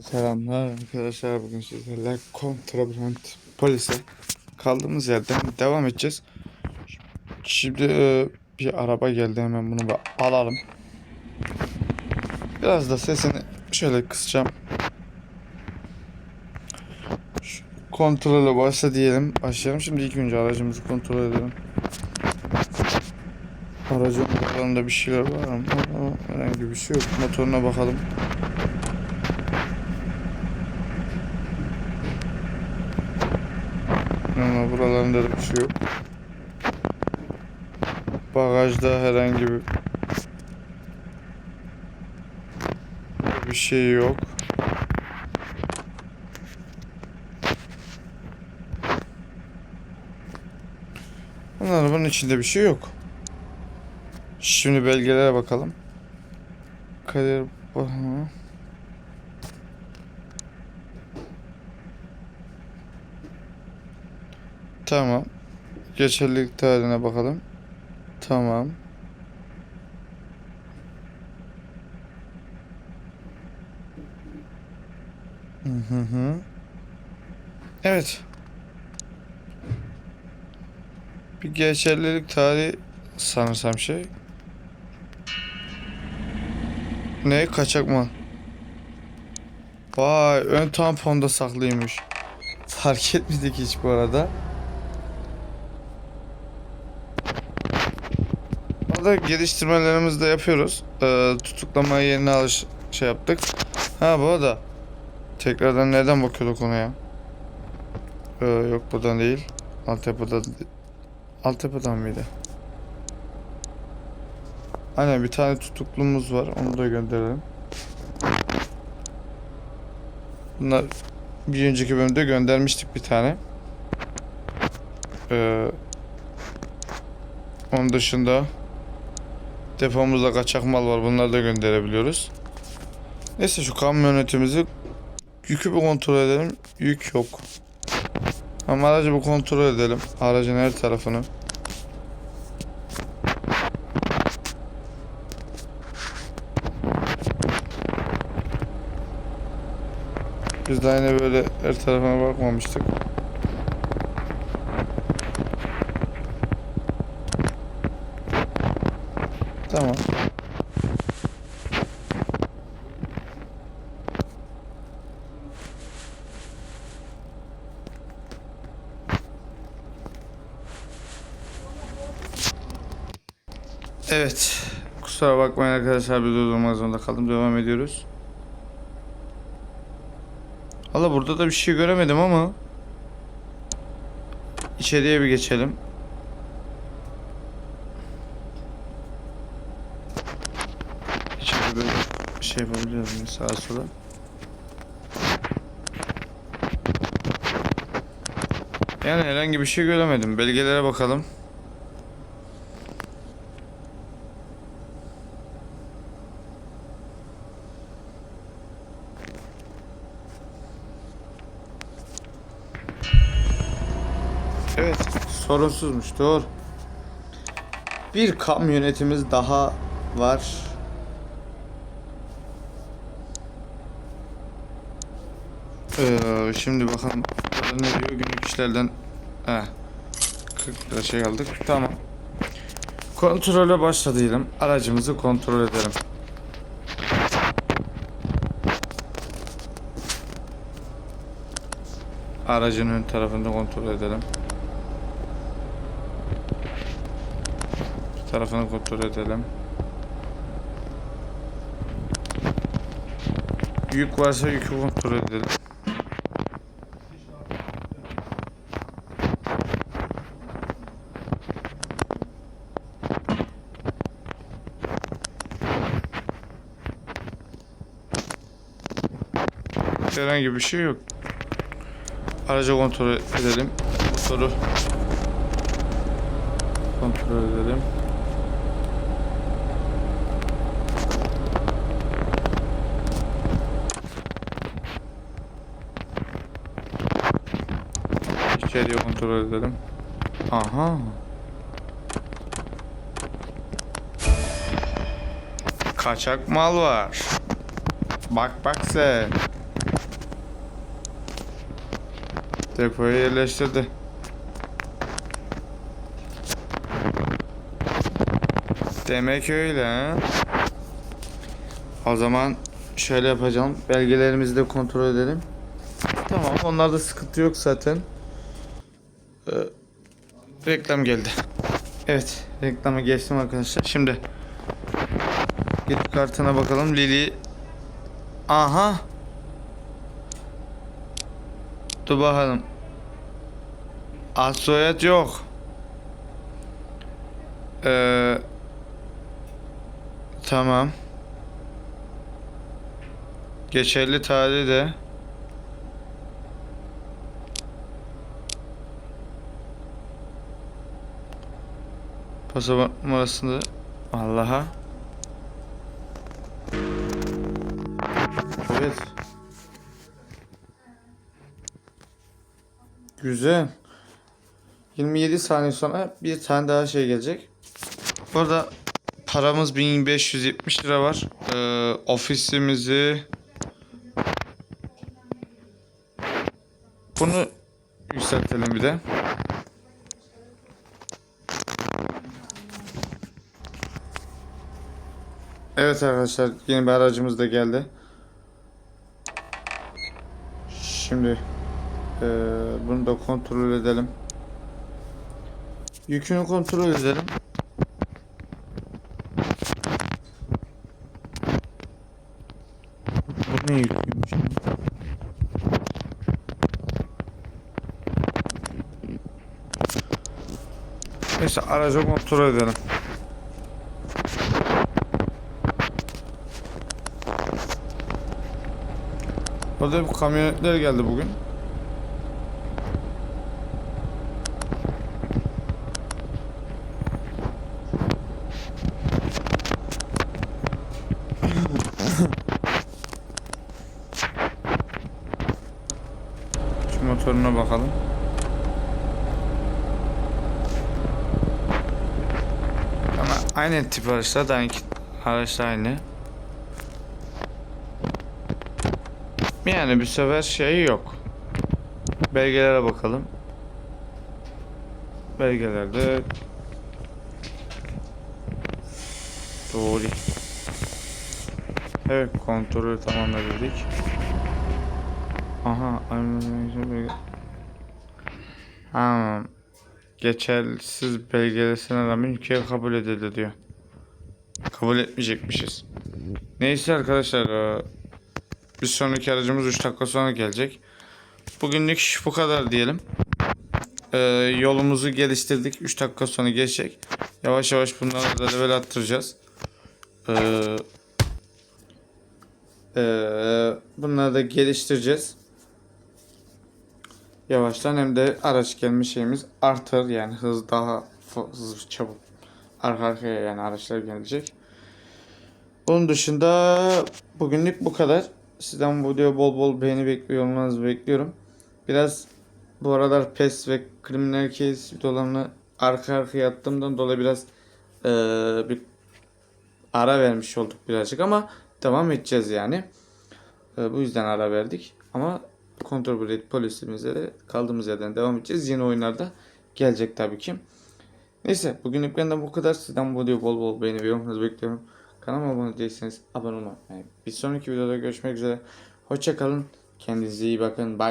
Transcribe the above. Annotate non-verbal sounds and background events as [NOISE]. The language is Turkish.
Selamlar arkadaşlar bugün sizlerle kontraband polise kaldığımız yerden devam edeceğiz. Şimdi e, bir araba geldi hemen bunu bir alalım. Biraz da sesini şöyle kısacağım. Şu kontrole başla diyelim. Başlayalım. Şimdi ilk önce aracımızı kontrol edelim. Aracın oralarında bir şeyler var ama herhangi bir şey yok. Motoruna bakalım. Ama buralarında da bir şey yok. Bagajda herhangi bir bir şey yok. Arabanın içinde bir şey yok. Şimdi belgelere bakalım. Kader Hı. Tamam. Geçerlilik tarihine bakalım. Tamam. Hı hı hı. Evet. Bir geçerlilik tarihi sanırsam şey. Ne kaçak mı? Vay ön tamponda saklıymış. Fark etmedik hiç bu arada. Orada geliştirmelerimizi de yapıyoruz. Ee, tutuklamayı yerine alış şey yaptık. Ha bu arada tekrardan nereden bakıyorduk ona ya? Ee, yok buradan değil. Altyapıda Altyapıdan mıydı? Aynen bir tane tutuklumuz var. Onu da gönderelim. Bunlar bir önceki bölümde göndermiştik bir tane. Ee, onun dışında depomuzda kaçak mal var. Bunları da gönderebiliyoruz. Neyse şu kamyonetimizi yükü bir kontrol edelim. Yük yok. Ama aracı bir kontrol edelim. Aracın her tarafını. Biz de aynı böyle her tarafına bakmamıştık. Tamam. Evet. Kusura bakmayın arkadaşlar bir durdurmak zorunda kaldım. Devam ediyoruz. Valla burada da bir şey göremedim ama içeriye bir geçelim. İçeride böyle bir şey yapabiliyoruz muyuz sağa sola? Yani herhangi bir şey göremedim. Belgelere bakalım. Evet, sorunsuzmuş. Doğru. Bir kamyonetimiz daha var. Ee, şimdi bakalım ne diyor günlük işlerden Heh, 40 lira şey aldık. Tamam. Kontrole başla diyelim. Aracımızı kontrol edelim. Aracın ön tarafını kontrol edelim. Tarafını kontrol edelim. Yük varsa yükü kontrol edelim. Herhangi bir şey yok. Aracı kontrol edelim. Motoru kontrol edelim. İçeriye kontrol edelim. Aha. Kaçak mal var. Bak bak sen. Depoya yerleştirdi. Demek öyle ha. O zaman şöyle yapacağım. Belgelerimizi de kontrol edelim. Tamam onlarda sıkıntı yok zaten. Ee, reklam geldi. Evet reklama geçtim arkadaşlar. Şimdi git kartına bakalım. Lili Aha. Dur bakalım. Ad soyad yok. Ee, tamam. Geçerli tarih de. Pasaport numarasını Allah'a. Evet. Güzel. 27 saniye sonra bir tane daha şey gelecek. Burada paramız 1570 lira var. Ee, ofisimizi bunu yükseltelim bir de. Evet arkadaşlar yeni bir aracımız da geldi. Şimdi eee, bunu da kontrol edelim. Yükünü kontrol edelim. Bu ne yüklüymüş? ya? Neyse aracı kontrol edelim. Burada bir kamyonetler geldi bugün. [COUGHS] Şu motoruna bakalım. Ama aynı tip araçlar da aynı araçlar aynı. Yani bir sefer şey yok. Belgelere bakalım. Belgelerde doğru. Evet kontrolü tamamladık. Aha. Ha, geçersiz belgelesine rağmen ülkeye kabul edildi diyor. Kabul etmeyecekmişiz. Neyse arkadaşlar eee, bir sonraki aracımız 3 dakika sonra gelecek. Bugünlük bu kadar diyelim. Ee, yolumuzu geliştirdik. 3 dakika sonra geçecek. Yavaş yavaş bunları da level attıracağız. Ee, ee, bunları da geliştireceğiz. Yavaştan hem de araç gelme şeyimiz artar yani hız daha hızlı çabuk arka arkaya yani araçlar gelecek. Bunun dışında bugünlük bu kadar. Sizden bu video bol bol beğeni bekliyor olmanızı bekliyorum. Biraz bu aralar PES ve kriminal case videolarını arka arkaya attığımdan dolayı biraz eee, bir ara vermiş olduk birazcık ama devam edeceğiz yani. Eee, bu yüzden ara verdik ama kontrol Blade polisimize de kaldığımız yerden devam edeceğiz. Yeni oyunlarda gelecek tabii ki. Neyse bugünlük benden bu kadar. Sizden bu videoyu bol bol beğeni ve yorumlarınızı bekliyorum. Kanalıma abone değilseniz abone olmayı. Bir sonraki videoda görüşmek üzere. Hoşçakalın. Kendinize iyi bakın. Bye.